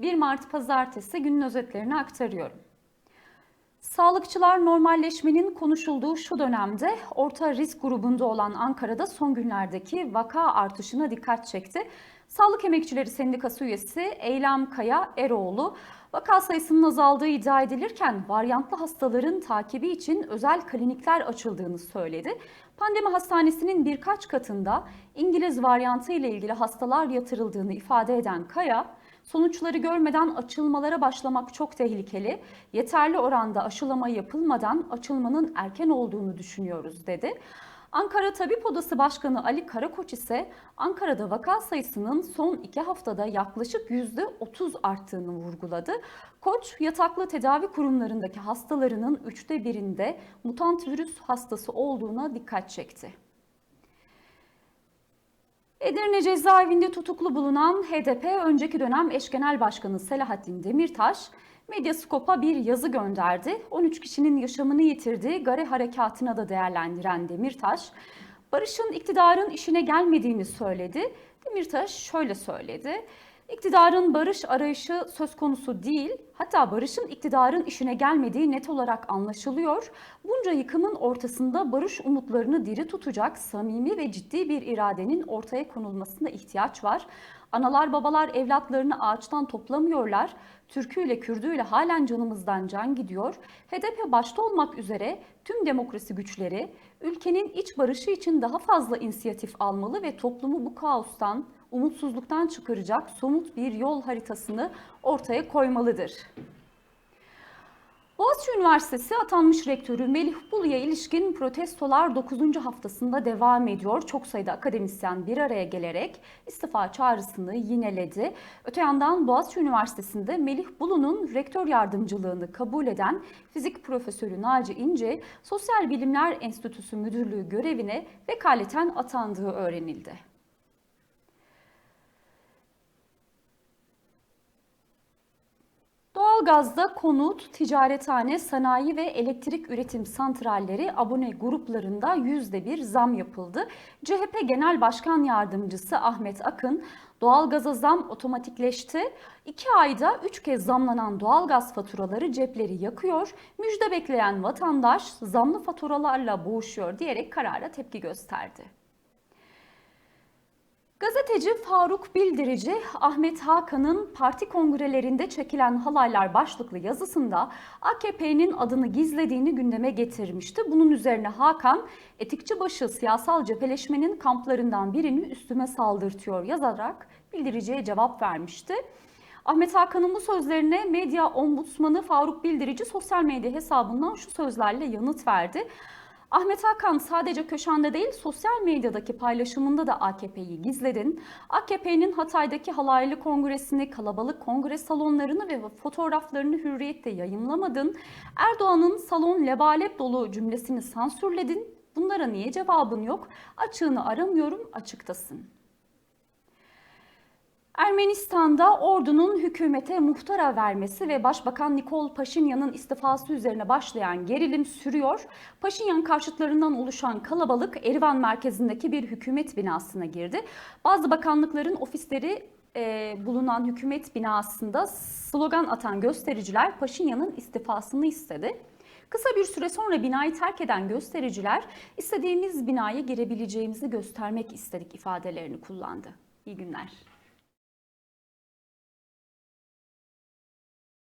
1 Mart Pazartesi günün özetlerini aktarıyorum. Sağlıkçılar normalleşmenin konuşulduğu şu dönemde orta risk grubunda olan Ankara'da son günlerdeki vaka artışına dikkat çekti. Sağlık Emekçileri Sendikası üyesi Eylem Kaya Eroğlu, vaka sayısının azaldığı iddia edilirken varyantlı hastaların takibi için özel klinikler açıldığını söyledi. Pandemi hastanesinin birkaç katında İngiliz varyantı ile ilgili hastalar yatırıldığını ifade eden Kaya, Sonuçları görmeden açılmalara başlamak çok tehlikeli. Yeterli oranda aşılama yapılmadan açılmanın erken olduğunu düşünüyoruz dedi. Ankara Tabip Odası Başkanı Ali Karakoç ise Ankara'da vaka sayısının son iki haftada yaklaşık %30 arttığını vurguladı. Koç, yataklı tedavi kurumlarındaki hastalarının üçte birinde mutant virüs hastası olduğuna dikkat çekti. Edirne cezaevinde tutuklu bulunan HDP önceki dönem eş genel başkanı Selahattin Demirtaş, Medyaskop'a bir yazı gönderdi. 13 kişinin yaşamını yitirdiği Gare Harekatı'na da değerlendiren Demirtaş, Barış'ın iktidarın işine gelmediğini söyledi. Demirtaş şöyle söyledi. İktidarın barış arayışı söz konusu değil, hatta barışın iktidarın işine gelmediği net olarak anlaşılıyor. Bunca yıkımın ortasında barış umutlarını diri tutacak samimi ve ciddi bir iradenin ortaya konulmasına ihtiyaç var. Analar babalar evlatlarını ağaçtan toplamıyorlar. Türküyle Kürdüyle halen canımızdan can gidiyor. HDP başta olmak üzere tüm demokrasi güçleri ülkenin iç barışı için daha fazla inisiyatif almalı ve toplumu bu kaostan, umutsuzluktan çıkaracak somut bir yol haritasını ortaya koymalıdır. Boğaziçi Üniversitesi atanmış rektörü Melih Bulu'ya ilişkin protestolar 9. haftasında devam ediyor. Çok sayıda akademisyen bir araya gelerek istifa çağrısını yineledi. Öte yandan Boğaziçi Üniversitesi'nde Melih Bulu'nun rektör yardımcılığını kabul eden fizik profesörü Naci İnce, Sosyal Bilimler Enstitüsü Müdürlüğü görevine vekaleten atandığı öğrenildi. Doğalgazda konut, ticarethane, sanayi ve elektrik üretim santralleri abone gruplarında yüzde bir zam yapıldı. CHP Genel Başkan Yardımcısı Ahmet Akın, doğalgaza zam otomatikleşti. İki ayda üç kez zamlanan doğalgaz faturaları cepleri yakıyor. Müjde bekleyen vatandaş zamlı faturalarla boğuşuyor diyerek karara tepki gösterdi. Gazeteci Faruk Bildirici, Ahmet Hakan'ın parti kongrelerinde çekilen halaylar başlıklı yazısında AKP'nin adını gizlediğini gündeme getirmişti. Bunun üzerine Hakan, etikçi başı siyasal cepheleşmenin kamplarından birini üstüme saldırtıyor yazarak Bildirici'ye cevap vermişti. Ahmet Hakan'ın bu sözlerine medya ombudsmanı Faruk Bildirici sosyal medya hesabından şu sözlerle yanıt verdi. Ahmet Hakan sadece Köşan'da değil sosyal medyadaki paylaşımında da AKP'yi gizledin. AKP'nin Hatay'daki halaylı kongresini, kalabalık kongre salonlarını ve fotoğraflarını hürriyette yayınlamadın. Erdoğan'ın salon lebalep dolu cümlesini sansürledin. Bunlara niye cevabın yok? Açığını aramıyorum, açıktasın. Ermenistan'da ordunun hükümete muhtara vermesi ve Başbakan Nikol Paşinyan'ın istifası üzerine başlayan gerilim sürüyor. Paşinyan karşıtlarından oluşan kalabalık Erivan merkezindeki bir hükümet binasına girdi. Bazı bakanlıkların ofisleri e, bulunan hükümet binasında slogan atan göstericiler Paşinyan'ın istifasını istedi. Kısa bir süre sonra binayı terk eden göstericiler istediğimiz binaya girebileceğimizi göstermek istedik ifadelerini kullandı. İyi günler.